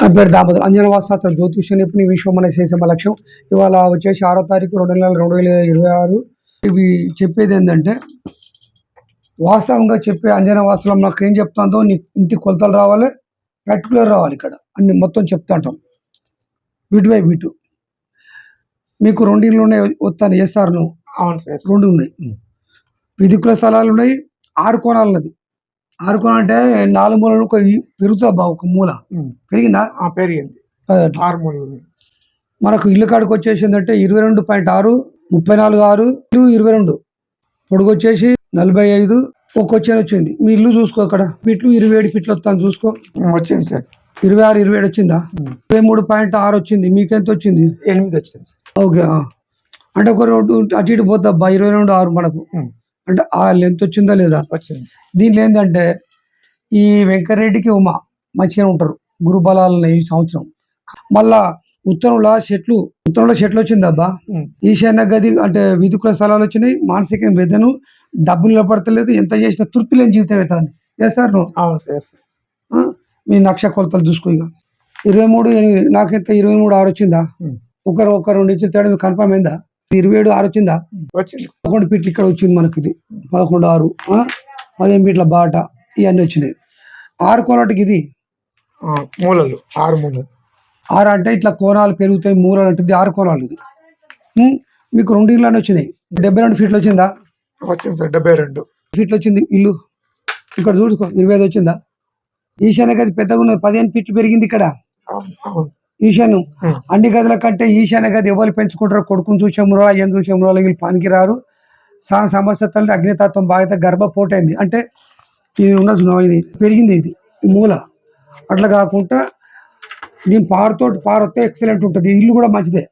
నా పేరు దామోదర్ అంజనవాస శాస్త్ర జ్యోతిష నిపుణి విశ్వం అనే చేసే మా లక్ష్యం. ఇవాళ వచ్చేసి ఆరో తారీఖు రెండు నెలల రెండు వేల ఇరవై ఆరు. ఇవి చెప్పేది ఏంటంటే వాస్తవంగా చెప్పే అంజన వాస్తవం నాకు ఏం చెప్తాందో నీ ఇంటి కొలతలు రావాలి పర్టికులర్ రావాలి ఇక్కడ. అన్ని మొత్తం చెప్తాంటాం. వీటి బై వీటు. మీకు రెండిళ్ళు ఉన్నాయి వస్తాను. అవును సార్. రెండు ఉన్నాయి. విధికుల స్థలాలు ఉన్నాయి ఆరు కోణాలు ఉన్నది ఆరు కోణాలు అంటే నాలుగు మూలలు ఒక పెరుగుతుంది బా ఒక మూల. పెరిగిందా? ఆ పెరిగింది. ఆరు మూడు మనకు ఇల్లు కాడికి వచ్చేసిందంటే ఇరవై రెండు పాయింట్ ఆరు ముప్పై నాలుగు ఆరు ఇల్లు ఇరవై రెండు. పొడుగు వచ్చేసి నలభై ఐదు. ఒక వచ్చేది. వచ్చింది మీ ఇల్లు చూసుకో అక్కడ. ఫీట్లు ఇరవై ఏడు ఫీట్లు వస్తాను చూసుకో. వచ్చింది సార్. ఇరవై ఆరు ఇరవై ఏడు వచ్చిందా? ఇరవై మూడు పాయింట్ ఆరు వచ్చింది. మీకెంత వచ్చింది? ఎనిమిది వచ్చింది ఓకే. అంటే ఒక రోడ్డు అటు ఇటు పోద్దబ్బా ఇరవై రెండు ఆరు మనకు. అంటే ఆ లెంత్ వచ్చిందా లేదా? వచ్చింది దీంట్లో ఏంటంటే ఈ వెంకరెడ్డికి ఉమా మంచిగా ఉంటారు. గురు బలాలు ఉన్నాయి ఈ సంవత్సరం. మళ్ళా ఉత్తరంలో చెట్లు ఉత్తరంలో చెట్లు వచ్చింది అబ్బా. ఈశాన్య గది అంటే విధుకుల స్థలాలు వచ్చినాయి. మానసిక వెదను డబ్బులు నిలబడతలేదు. ఎంత చేసినా తృప్తి లేని జీవితం అవుతుంది ఏ సార్ నువ్వు మీ నక్ష కొలతలు చూసుకో ఇక ఇరవై మూడు నాకెంత ఇరవై మూడు ఆరు వచ్చిందా. ఒకరు ఒక రెండు ఇంచులు తేడా మీకు కన్ఫర్మ్ అయిందా? ఇరవై ఏడు ఆరు వచ్చిందా? వచ్చింది. పదకొండు ఫీట్లు ఇక్కడ వచ్చింది మనకి ఇది. పదకొండు ఆరు? పదిహేను ఫీట్ల బాట ఇవన్నీ వచ్చినాయి. ఆరు కోనటికి ఇది? మూలలు ఆరు మూలలు. ఆరు అంటే ఇట్లా కోణాలు పెరుగుతాయి మూలలు అంటే ఆరు కోణాలు ఇది? మీకు రెండు ఇళ్ళు వచ్చినాయి. డెబ్బై రెండు ఫీట్లు వచ్చిందా? వచ్చింది సార్ డెబ్బై రెండు. ఫీట్లు వచ్చింది ఇల్లు. ఇక్కడ చూసుకో ఇరవై ఐదు వచ్చిందా? ఈశాన్య గది పెద్దగా ఉన్నది. పదిహేను ఫీట్లు పెరిగింది ఇక్కడ. ఉం. అన్ని గదుల కంటే ఈశాన్య గది ఎవరు పెంచుకుంటారో కొడుకుని చూసేమురో అయ్యని చూసేమురో వీళ్ళు పనికి రారు సాన సమస్య తల్లి అగ్నితత్వం బాగా గర్భపోటైంది. అంటే ఇది ఉన్నది చూడు, ఇది. పెరిగింది ఇది. మూల. అట్లా కాకుండా దీని పారుతో పారు వస్తే ఎక్సలెంట్ ఉంటుంది ఇల్లు కూడా మంచిదే?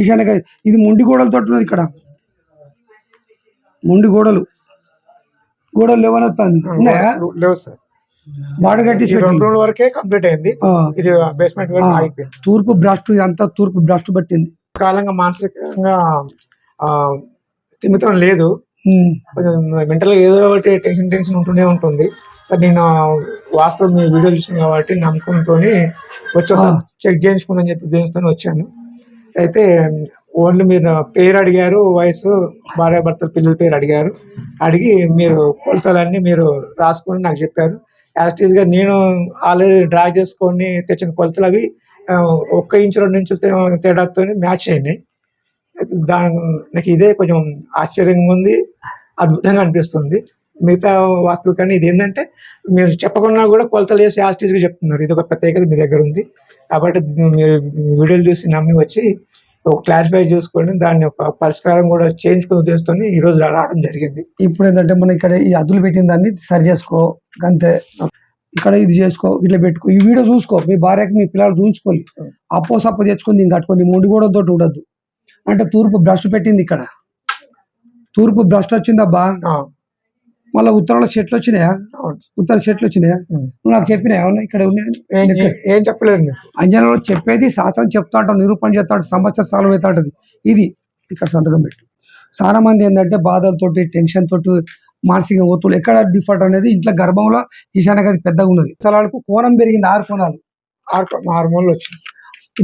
ఈశాన్య గది. ఇది మొండి గోడలతో ఉన్నది ఇక్కడ. మొండి గోడలు. గోడలు లేవనొస్తుంది ఉన్నాయా? లేవు సార్. కట్టి ఈ రెండు రోజుల వరకే కంప్లీట్ అయింది. ఇది బేస్మెంట్ తూర్పు బ్రస్ట్ ఇదంతా తూర్పు బ్రస్ట్ పట్టింది. కాలంగా మానసికంగా స్థిమితం లేదు. మెంటల్ ఏదో ఒకటి టెన్షన్ టెన్షన్ ఉంటూనే ఉంటుంది. సార్ నేను వాస్తవం మీ వీడియో చూసాను కాబట్టి నమ్మకంతో వచ్చి. చెక్ చేయించుకుందని చెప్పి దేనితో వచ్చాను. అయితే ఓన్లీ మీరు పేరు అడిగారు వయసు భార్య భర్తల పిల్లల పేరు అడిగారు. అడిగి మీరు కొలతలన్నీ మీరు రాసుకొని నాకు చెప్పారు. యాక్టివ్స్గా నేను ఆల్రెడీ డ్రా చేసుకొని తెచ్చిన కొలతలు అవి ఒక్క ఇంచు రెండు ఇంచుల తేడాతో మ్యాచ్ అయినాయి. దాని నాకు ఇదే కొంచెం ఆశ్చర్యంగా ఉంది అద్భుతంగా అనిపిస్తుంది. మిగతా వాస్తువు కానీ ఇది ఏంటంటే మీరు చెప్పకుండా కూడా కొలతలు వేసి యాస్టీస్గా చెప్తున్నారు. ఇది ఒక ప్రత్యేకత మీ దగ్గర ఉంది. కాబట్టి మీరు వీడియోలు చూసి నమ్మి వచ్చి క్లారిఫై చేసుకొని దాన్ని ఒక పరిష్కారం కూడా చేయించుకునే ఉద్దేశంతో ఈ రోజు రావడం జరిగింది. ఇప్పుడు ఏంటంటే మనం ఇక్కడ ఈ అదులు పెట్టిన దాన్ని సరి చేసుకో అంతే. ఇక్కడ ఇది చేసుకో ఇట్లా పెట్టుకో. ఈ వీడియో చూసుకో మీ భార్యకి మీ పిల్లలు చూసుకోవాలి అప్పో సప్పో తెచ్చుకొని దీన్ని కట్టుకొని ముండి కూడా తోటి ఉండద్దు. అంటే తూర్పు బ్రష్ పెట్టింది ఇక్కడ. తూర్పు బ్రష్ వచ్చిందబ్బా. మళ్ళీ ఉత్తరంలో చెట్లు వచ్చినాయా. ఉత్తర చెట్లు వచ్చినాయా. నువ్వు నాకు చెప్పినా ఏమన్నా ఇక్కడ ఉన్నాయా? ఏం- చెప్పలేదు అంజనలో చెప్పేది శాస్త్రం చెప్తా ఉంటాం నిరూపణ చేస్తా ఉంటాం సమస్య సాల్వ్ అవుతా ఉంటుంది ఇది ఇక్కడ సంతకం పెట్టు. చాలా మంది ఏంటంటే బాధలతోటి టెన్షన్ తోటి మానసిక ఒత్తులు ఎక్కడ డిఫాల్ట్ అనేది ఇంట్లో గర్భంలో ఈశాన్య గది పెద్దగా ఉన్నది. స్థలాలకు కోణం పెరిగింది ఆరు కోణాలు. ఆరు ఆరు మూలలు వచ్చింది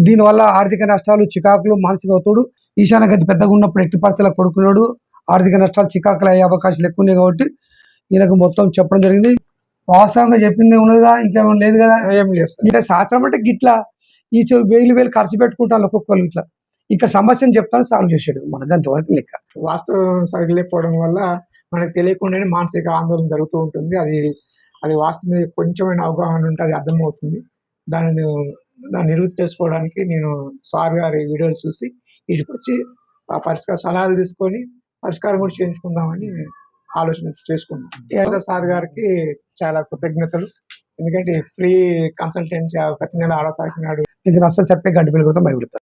దీనివల్ల ఆర్థిక నష్టాలు చికాకులు మానసిక ఒత్తుడు ఈశాన్య గది పెద్దగా ఉన్నప్పుడు ఎట్టి పరిస్థితులకు పడుకున్నాడు ఆర్థిక నష్టాలు చికాకులు అయ్యే అవకాశాలు ఎక్కువ ఉన్నాయి కాబట్టి ఈయనకు మొత్తం చెప్పడం జరిగింది. వాస్తవంగా చెప్పింది ఉన్నదిగా ఇంకేమైనా లేదు కదా? ఏం లేదు. ఇట్లా శాస్త్రం అంటే గిట్లా ఈ వేలు వేలు ఖర్చు పెట్టుకుంటాను ఒక్కొక్కరు ఇట్లా. ఇక్కడ సమస్యను చెప్తాను సాల్వ్ చేసాడు మనకు అంతవరకు లెక్క. వాస్తవం సరిగ్గా లేకపోవడం వల్ల మనకు తెలియకుండానే మానసిక ఆందోళన జరుగుతూ ఉంటుంది. అది అది వాస్తవం. మీద కొంచెమైన అవగాహన ఉంటే అది అర్థమవుతుంది. దానిని దాన్ని నివృత్తి చేసుకోవడానికి నేను సార్ గారి వీడియోలు చూసి వీటికి వచ్చి ఆ పరిష్కార సలహాలు తీసుకొని పరిష్కారం కూడా చేయించుకుందామని ఆలోచన చేసుకున్నాం. సార్ గారికి చాలా కృతజ్ఞతలు. ఎందుకంటే ఫ్రీ కన్సల్టెన్సీ ప్రతి నెల ఆరో తారీఖు నాడు నష్టం చెప్పే గడ్డి పెరుగుతాం భయపడతారు